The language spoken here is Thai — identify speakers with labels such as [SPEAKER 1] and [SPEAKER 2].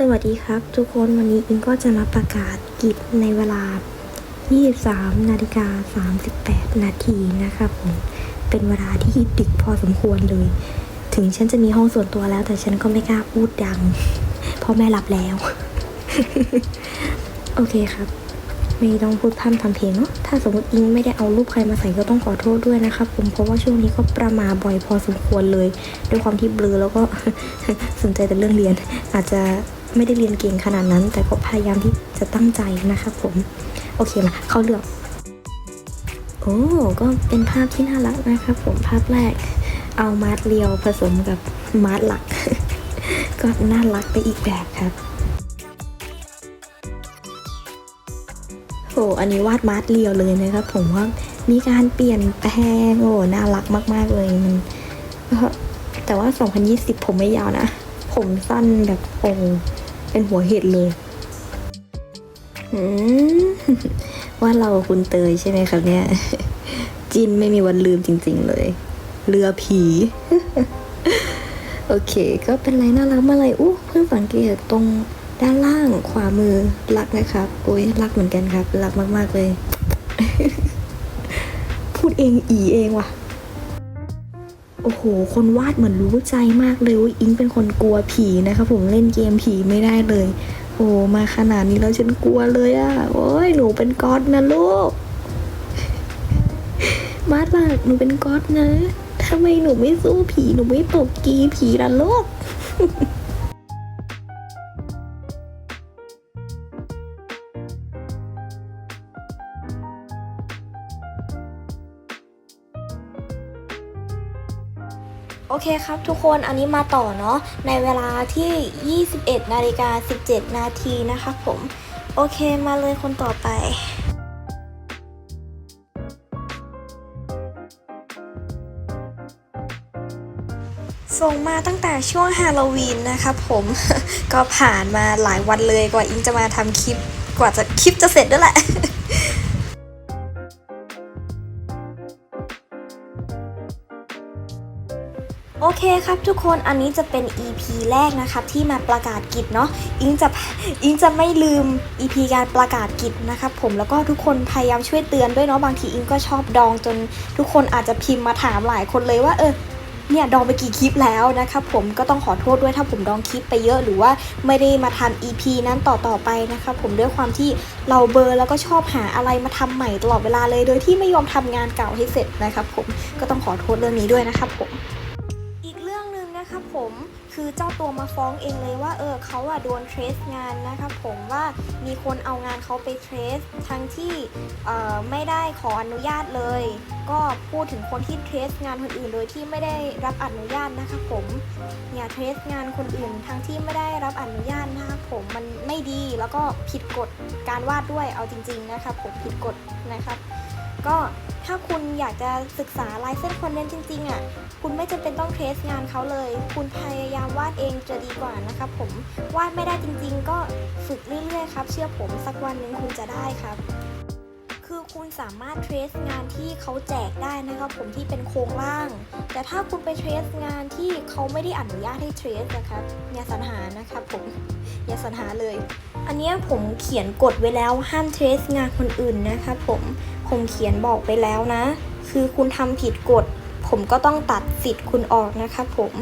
[SPEAKER 1] สวัสดีครับ ทุกคนวันนี้อิงก็จะมาประกาศกิจในเวลา 23 นาฬิกา 38 นาทีนะครับผมเป็นเวลาที่ดึกพอสมควรเลย ถึงฉันจะมีห้องส่วนตัวแล้ว แต่ฉันก็ไม่กล้าพูดดังเพราะแม่หลับแล้ว โอเคครับ ไม่ต้องพูดพร่ำทำเพลงเนาะถ้าสมมติอิงไม่ได้เอารูปใครมาใส่ก็ต้องขอโทษด้วยนะครับผมเพราะว่าช่วงนี้ก็ประมาบ่อยพอสมควรเลย ด้วยความที่เบลอแล้วก็สนใจแต่เรื่องเรียน อาจจะ ไม่ได้เรียนเก่งขนาดนั้น แต่ก็พยายามที่จะตั้งใจนะครับผม โอเคมาเขาเรื่องโอ้ก็เป็นภาพที่น่ารักนะครับผมภาพแรก เอามาร์เรียวผสมกับมาร์หลัก ก็น่ารักไปอีกแบบครับโอ้อันนี้วาดมาร์เรียวเลยนะครับผมว่ามีการเปลี่ยนแปลงโอ้น่ารักมาก ๆ เลยมันก็แต่ว่า 2020 ผมไม่ยาวนะ ผมสั้นแบบโอ้ เป็นหัวเห็ดเลยว่าเราคุณเตยใช่ไหมครับเนี่ย จินไม่มีวันลืมจริง ๆ เลย เรือผี โอเค ก็เป็นไรน่ารักมาเลยอู้เพิ่งสังเกตตรงด้านล่างขวามือรักนะครับโอ้ยรักเหมือนกันครับ รักมาก ๆ เลย พูดเองอีเองว่ะ โอ้โห คนวาดเหมือนรู้ใจมากเลยว่าอิงเป็นคนกลัวผีนะคะผมเล่นเกมผีไม่ได้เลย โอ้มาขนาดนี้แล้วฉันกลัวเลยอะ่ะ โอ้ยหนูเป็นก๊อตนะลูกมาดหลักหนูเป็นก๊อตนะทำไมหนูไม่สู้ผีหนูไม่ตบกีผีละลูก โอเคครับทุกคนอันนี้มาต่อเนาะในเวลาที่ 21นาฬิกา17 นาทีนะคะผม โอเคมาเลยคนต่อไปส่งมาตั้งแต่ช่วงฮาโลวีนนะครับผมก็ผ่านมาหลายวันเลยกว่าอิงจะมาทำคลิปกว่าจะคลิปจะเสร็จด้วยแหละ โอเคครับทุกคนอันนี้จะเป็น EP แรกนะครับที่มาประกาศกิจเนาะอิงจะอิงจะไม่ลืม EP การประกาศกิจนะครับผมแล้วก็ทุกคนพยายามช่วยเตือนด้วยเนาะบางทีอิงก็ชอบดองจนทุกคนอาจจะพิมพ์มาถามหลายคนเลยว่าเออเนี่ยดองไปกี่คลิปแล้วนะครับผมก็ต้องขอโทษด้วยถ้าผมดองคลิปไปเยอะหรือว่าไม่ได้มาทำ EP นั้นต่อต่อไปนะครับผมด้วยความที่เราเบอร์แล้วก็ชอบหาอะไรมาทำใหม่ตลอดเวลาเลย โดยที่ไม่ยอมทำงานเก่าให้เสร็จนะครับผมก็ต้องขอโทษเรื่องนี้ด้วยนะครับผม ผม คือเจ้าตัวมาฟ้องเองเลยว่าเออเขาอะโดนเทรสงานนะครับผมว่ามีคนเอางานเขาไปเทรสทั้งที่เออไม่ได้ขออนุญาตเลย ก็พูดถึงคนที่เทรสงานคนอื่นโดยที่ไม่ได้รับอนุญาตนะครับผมเนี่ยเทรสงานคนอื่นทั้งที่ไม่ได้รับอนุญาตนะครับผมมันไม่ดีแล้วก็ผิดกฎการวาดด้วยเอาจริง ๆนะครับผมผิดกฎนะครับ ก็ ถ้าคุณอยากจะศึกษาลายเส้นคนเน้นจริงๆอะ คุณไม่จำเป็นต้องเทสงานเขาเลย คุณพยายามวาดเองจะดีกว่านะครับผม วาดไม่ได้จริงๆ ก็ฝึกเรื่อยๆครับ เชื่อผมสักวันหนึ่งคุณจะได้ครับคือคุณสามารถเทรสงานที่เขาแจกได้นะครับผมที่เป็นโครงล่าง แต่ถ้าคุณไปเทรสงานที่เขาไม่ได้อนุญาตให้เทรสนะครับอย่าสรรหานะครับผมอย่าสรรหาเลย อันเนี้ยผมเขียนกฎไว้แล้วห้ามเทรสงานคนอื่นนะครับผม ผมเขียนบอกไปแล้วนะ คือคุณทำผิดกฎ ผมก็ต้องตัดสิทธิ์คุณออกนะครับผม